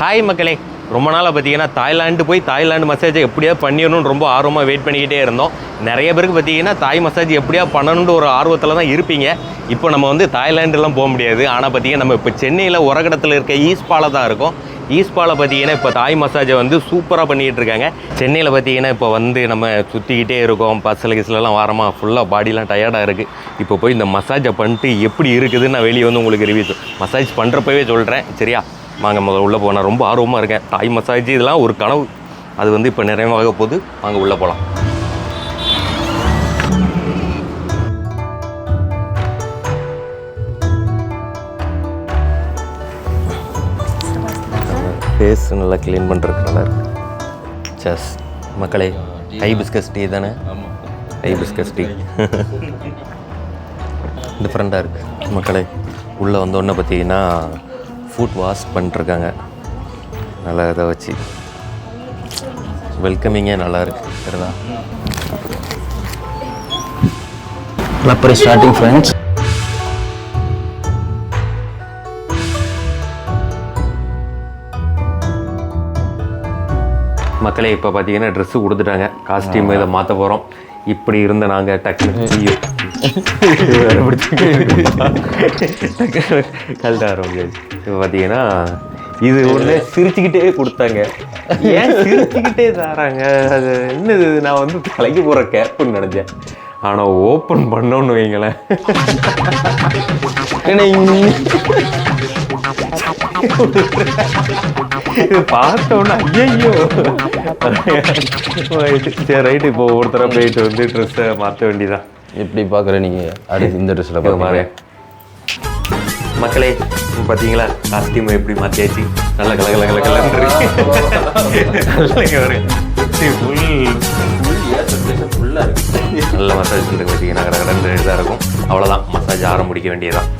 Hi மக்களே. ரொம்ப நாளாக பார்த்தீங்கன்னா தாய்லாந்து போய் தாய்லாண்டு மசாஜை எப்படியாவது பண்ணிடணும்னு ரொம்ப ஆர்வமாக வெயிட் பண்ணிக்கிட்டே இருந்தோம். நிறைய பேருக்கு பார்த்தீங்கன்னா தாய் மசாஜ் எப்படியா பண்ணணுன்ற ஒரு ஆர்வத்தில் தான் இருப்பீங்க. இப்போ நம்ம வந்து தாய்லாண்டுலாம் போக முடியாது. ஆனால் பார்த்தீங்கன்னா நம்ம இப்போ சென்னையில் உரகடத்தில் இருக்க ஈஸ்பால தான் இருக்கும். ஈஸ்பாலை பார்த்தீங்கன்னா இப்போ தாய் மசாஜை வந்து சூப்பராக பண்ணிகிட்டு இருக்காங்க. சென்னையில் பார்த்தீங்கன்னா இப்போ வந்து நம்ம சுற்றிக்கிட்டே இருக்கோம். பஸ்ஸில் கிஸ்லலாம் வாரமாக ஃபுல்லாக பாடிலாம் டயர்டாக இருக்குது இப்போ போய் இந்த மசாஜை பண்ணிட்டு எப்படி இருக்குதுன்னு நான் வெளியே வந்து உங்களுக்கு ரிவ்யூ மசாஜ் பண்ணுறப்பவே சொல்கிறேன் சரியா? வாங்க முதல்ல உள்ளே போனால் ரொம்ப ஆர்வமாக இருக்கேன். தாய் மசாஜ் இதெல்லாம் ஒரு கனவு. அது வந்து இப்போ நிறைவாக போகுது. வாங்க உள்ளே போகலாம் ஃபேஸ் நல்லா க்ளீன் பண்ணுறதுக்கு நல்லா இருக்கு சஸ் மக்களே ஹை பிஸ்கஸ் டீ தானே ஹை பிஸ்கஸ் டீ டிஃப்ரெண்ட்டாக இருக்குது மக்களே உள்ளே வந்தோடனே பார்த்தீங்கன்னா ஃபுட் வாஷ் பண்ணிட்டுருக்காங்க. நல்லா இதை வச்சு. வெல்கமிங்கே நல்லா இருக்குது சரிதா Lapar ஸ்டார்டிங் ஃப்ரெண்ட்ஸ் மக்களே இப்போ பார்த்தீங்கன்னா ட்ரெஸ்ஸு கொடுத்துட்டாங்க. காஸ்டியூம் இதை மாற்ற போகிறோம் இப்படி இருந்த நாங்கள் டக்குனு ஐயோ. வேற பிடிச்சி கல்ட்டா இப்போ பார்த்தீங்கன்னா இது ஒன்று சிரிச்சுக்கிட்டே கொடுத்தாங்க. ஏன் சிரிச்சுக்கிட்டே தராங்க? அது என்னது நான் வந்து கலைக்கு போகிற கேப்புன்னு நினச்சேன். ஆனால் ஓப்பன் பண்ணோன்னு வைங்களேன். இது பார்த்தோன்னே ஐயோ சரி ரைட்டு இப்போ ஒருத்தர போயிட்டு வந்து ட்ரெஸ்ஸை மாற்ற வேண்டியதான் எப்படி பார்க்குற நீங்கள் அடுத்து இந்த ட்ரெஸ்ஸில் பார்க்குறேன் மக்களே பார்த்தீங்களா காஸ்டியூம் எப்படி மாற்றியாச்சு நல்ல கல கல கல கலன்னு நல்ல மசாஜ் இருக்கு பார்த்தீங்கன்னா கட கடன்னு இதாக இருக்கும் அவ்வளோதான் மசாஜ் ஆரம்பிக்க வேண்டியதான்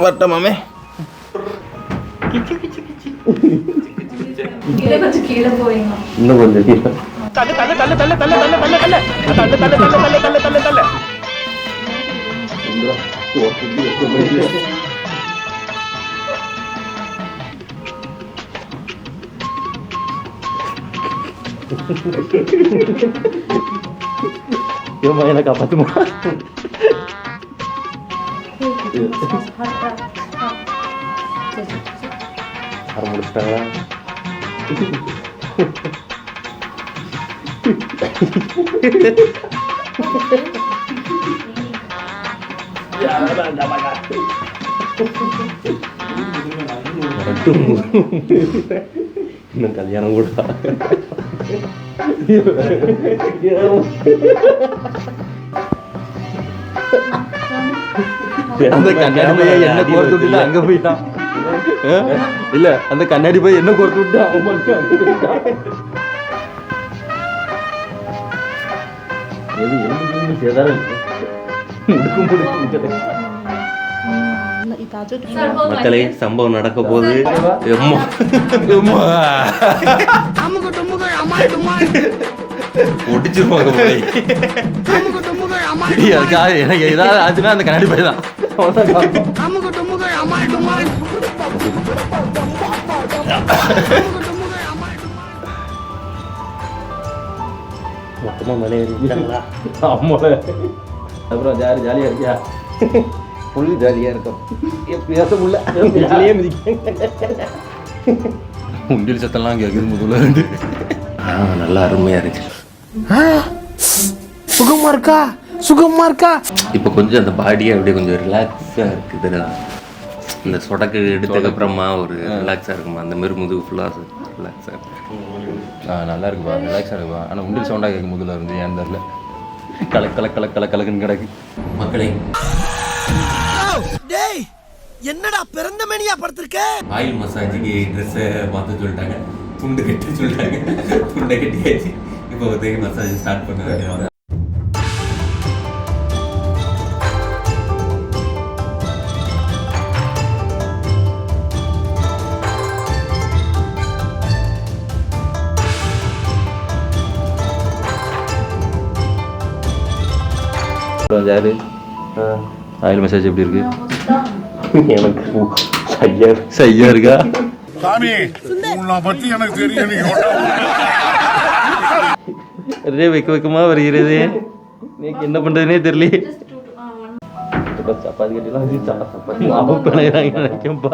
வட்டமாமே கீழே கொஞ்சம் கீழே. തല്ല് തല്ല് തല്ല് തല്ല് തല്ല് തല്ല് തല്ല് തല്ല് തല്ല് തല്ല് തല്ല് തല്ല് തല്ല് തല്ല് തല്ല് Yung mga nakapat mo. Harmonis na lang. இன்னும் கல்யாணம் கூட அந்த கண்ணாடி பையன் என்ன கோர்த்து விட்டு அங்க போயிட்டான் ஆ? இல்ல அந்த கண்ணாடி பையன் என்ன கோர்த்து விட்டு அவன் எது எலும்பு சேதாரம் மக்களே சம்பவம் நடக்க போகுது ஒடிச்சிருவாங்க போய் எனக்கு ஏதாவது ஆச்சுன்னா அந்த கண்ணாடி தான். அவ்வளவுதான். மொத்தமாக மலை ஏறிட்டாங்களா ஆமால அப்புறம் ஜாலி ஜாலியா இருக்கியா? ஃபுல் ஜாலியா இருக்கும். எப்படியாச்சும் உள்ள ஜாலியே மிதிக்க. உண்டியல் சத்தம்லாம் கேட்குது முதல்ல இருந்து ஆ நல்லா அருமையாக இருக்கு. சுகமா இருக்கா? சுகமா இருக்கா? இப்போ கொஞ்சம் அந்த பாடியே அப்படியே கொஞ்சம் ரிலாக்ஸாக இருக்குதுடா. இந்த சொடக்கு எடுத்ததுக்கப்புறமா ஒரு ரிலாக்ஸாக இருக்குமா? அந்த மாதிரி முதுகு ஃபுல்லாக ரிலாக்ஸாக இருக்கு ஆ நல்லா இருக்குப்பா ரிலாக்ஸாக இருக்குப்பா ஆனால் உண்டியல் சவுண்டாக கேட்கும் முதல்ல இருந்து ஏன் தெரியல. கல கல கல கல கலக்குன்னு கிடக்கு. மக்களே. டேய் என்னடா பிறந்த மேனியா படுத்திருக்க? ஆயில் மசாஜுக்கு ட்ரெஸ்ஸை மாற்ற சொல்லிட்டாங்க. துண்டு கட்டி சொல்லிட்டாங்க. துண்டை கட்டியாச்சு. இப்போ வந்து மசாஜ் ஸ்டார்ட் பண்ண யாரு? ஆயில் மசாஜ் எப்படி இருக்கு? எனக்கு சரியா சரியா இருக்கா? சாமி உன்னை பத்தி எனக்கு தெரியும் நீ அதே வைக்க வைக்கமா வருகிறது. நீக்கு என்ன பண்றதுனே தெரியல சப்பாத்தி கட்டிலாம் சப்பாத்தி மாவு பிணையிறாங்க நினைக்கம்பா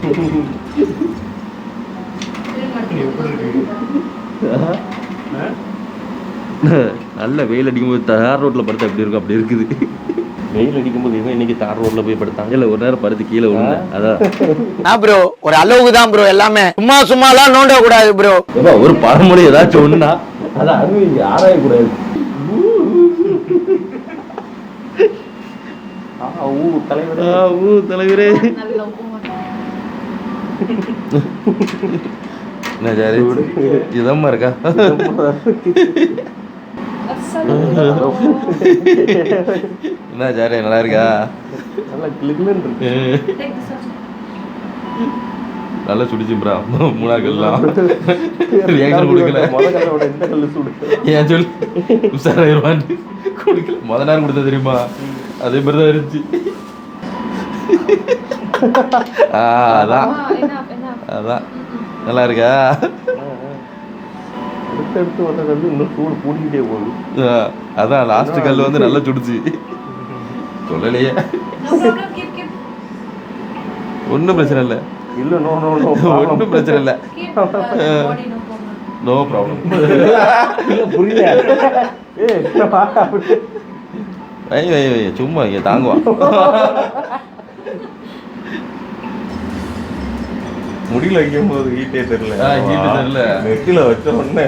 நல்ல வெயில் அடிக்கும்போது தார் ரோட்ல படுத்தா எப்படி இருக்கும்? அப்படி இருக்குது. வெயில் அடிக்கும்போது இவன் இன்னைக்கு தார் ரோட்ல போய் படுத்தாங்க. இல்ல ஒரு நேரம் படுத்து கீழே விழுந்தேன். அதான். ப்ரோ ஒரு அளவுக்கு தான் ப்ரோ எல்லாமே. சும்மா சும்மாலாம் நோண்ட கூடாது ப்ரோ ஒரு பழமொழி ஏதாச்சும் ஒண்ணுனா? அதான் அனுபவிங்க ஆராயக்கூடாது. தலைவர். ஆ, ஊ தலைவரே. நல்ல உப்பு என்ன ஜாரி இதம்மா இருக்கா? என்ன ஜாரி நல்லா இருக்கா? நல்லா. நல்லா சுடிச்சும்ப்ரா மூணாக்கள்லாம். ரியாக்ஷன் கொடுக்கல? முத கல்லை விட இந்த கல்லு சுடு. ஏன் சொல் உஷாராயிருவான்னு கொடுக்கல. முத நேரம் கொடுத்தா தெரியுமா? அதே மாதிரி தான் இருந்துச்சு. அதான். அதான். நல்லா இருக்கா அடுத்தடுத்து வர கல்லு இன்னும் சூடு கூடிக்கிட்டே போகுது. அதான் லாஸ்ட் கல் வந்து நல்லா சுடுச்சு. சொல்லலையே. ஒன்றும் பிரச்சனை இல்லை. இல்ல நோ நோ நோ ஒன்றும் பிரச்சனை இல்லை. நோ ப்ராப்ளம் இல்ல புரியல. ஏய் வை வை வை சும்மா இங்கே தாங்குவான். முடியல வைக்கும் போது ஹீட்டே தெரியல heat தெரியல. நெத்தில வச்ச உடனே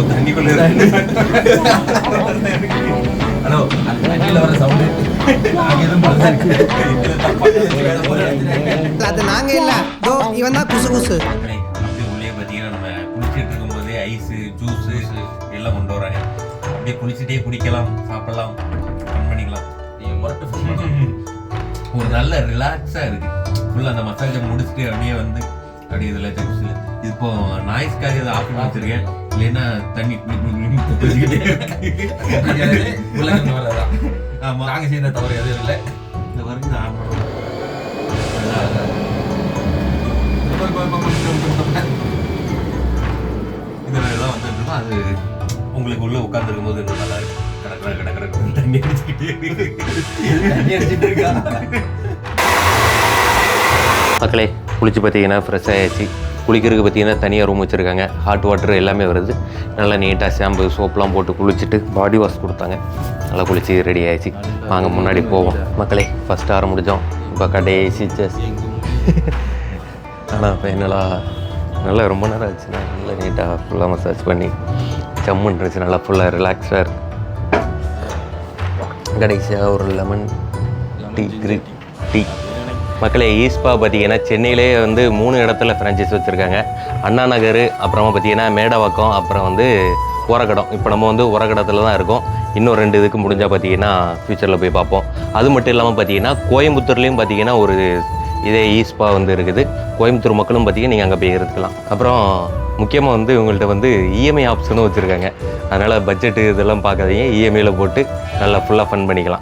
ஏதோ தண்ணிக்குள்ள இருக்கு. ஹலோ தண்ணியில் வர சவுண்டு அது நாங்க இல்ல. தோ இவன் தான் குசு குசு. அப்படியே உள்ளே பார்த்தீங்கன்னா நம்ம குளிச்சுட்டு இருக்கும்போதே ஐஸு ஜூஸு எல்லாம் கொண்டு வராங்க. அப்படியே குளிச்சுட்டே குடிக்கலாம் சாப்பிடலாம் பண்ணிக்கலாம். ஒரு நல்ல ரிலாக்ஸாக இருக்கு. ஃபுல்லாக அந்த மசாஜை முடிச்சுட்டு அப்படியே வந்து அப்படியே இதில் இப்போ நாய்ஸ்க்காக இதை ஆஃப் பண்ணி வச்சிருக்கேன். இல்லைன்னா தண்ணி ஆமாம் நாங்கள் செய்த தவறு எதுவும் இல்லை. இந்த வரைக்கும் ஆன் பண்ணுவோம் இதெல்லாம் வந்துட்டு இருக்கோம். அது உங்களுக்கு உள்ள உட்காந்துருக்கும் போது இன்னும் நல்லா இருக்கும் கடற்கரை கடற்கரை தண்ணி அடிச்சுக்கிட்டே தண்ணி அடிச்சுட்டு இருக்கா? மக்களே குளிச்சு பார்த்தீங்கன்னா ஃப்ரெஷ் ஆயாச்சு குளிக்கிறதுக்கு பார்த்தீங்கன்னா தனியாக ரூம் வச்சுருக்காங்க. ஹாட் வாட்டர் எல்லாமே வருது. நல்லா நீட்டாக ஷாம்பு சோப்லாம் போட்டு குளிச்சுட்டு பாடி வாஷ் கொடுத்தாங்க. நல்லா குளிச்சு ரெடி ஆகிடுச்சு வாங்க முன்னாடி போவோம். மக்களே ஃபஸ்ட் ஆரம் முடித்தோம் இப்போ கடைசி செஸ் ஆனால் இப்போ என்னடா? நல்லா ரொம்ப நேரம் ஆச்சுன்னா நல்லா நீட்டாக ஃபுல்லாக மசாஜ் பண்ணி ஜம்முன்னு இருந்துச்சு நல்லா ஃபுல்லாக ரிலாக்ஸாக இருக்கு. கடைசியாக ஒரு லெமன் டீ கிரீன் டீ மக்களே ஈஸ்பா பார்த்தீங்கன்னா சென்னையிலே வந்து மூணு இடத்துல ஃப்ரான்ச்சைஸ் வச்சுருக்காங்க. அண்ணா நகர் அப்புறமா பார்த்தீங்கன்னா மேடவாக்கம் அப்புறம் வந்து உரக்கடம் இப்போ நம்ம வந்து உரக்கடத்தில் தான் இருக்கோம். இன்னும் ரெண்டு இதுக்கு முடிஞ்சால் பார்த்தீங்கன்னா ஃப்யூச்சரில் போய் பார்ப்போம். அது மட்டும் இல்லாமல் பார்த்தீங்கன்னா கோயம்புத்தூர்லேயும் பார்த்தீங்கன்னா ஒரு இதே ஈஸ்பா வந்து இருக்குது. கோயம்புத்தூர் மக்களும் பார்த்தீங்கன்னா நீங்கள் அங்கே போய் இருக்கலாம். அப்புறம் முக்கியமாக வந்து இவங்கள்ட்ட வந்து இஎம்ஐ ஆப்ஷனும் வச்சுருக்காங்க. அதனால் பட்ஜெட்டு இதெல்லாம் பார்க்காதீங்க. இஎம்ஐயில் போட்டு நல்லா ஃபுல்லாக ஃபன் பண்ணிக்கலாம்.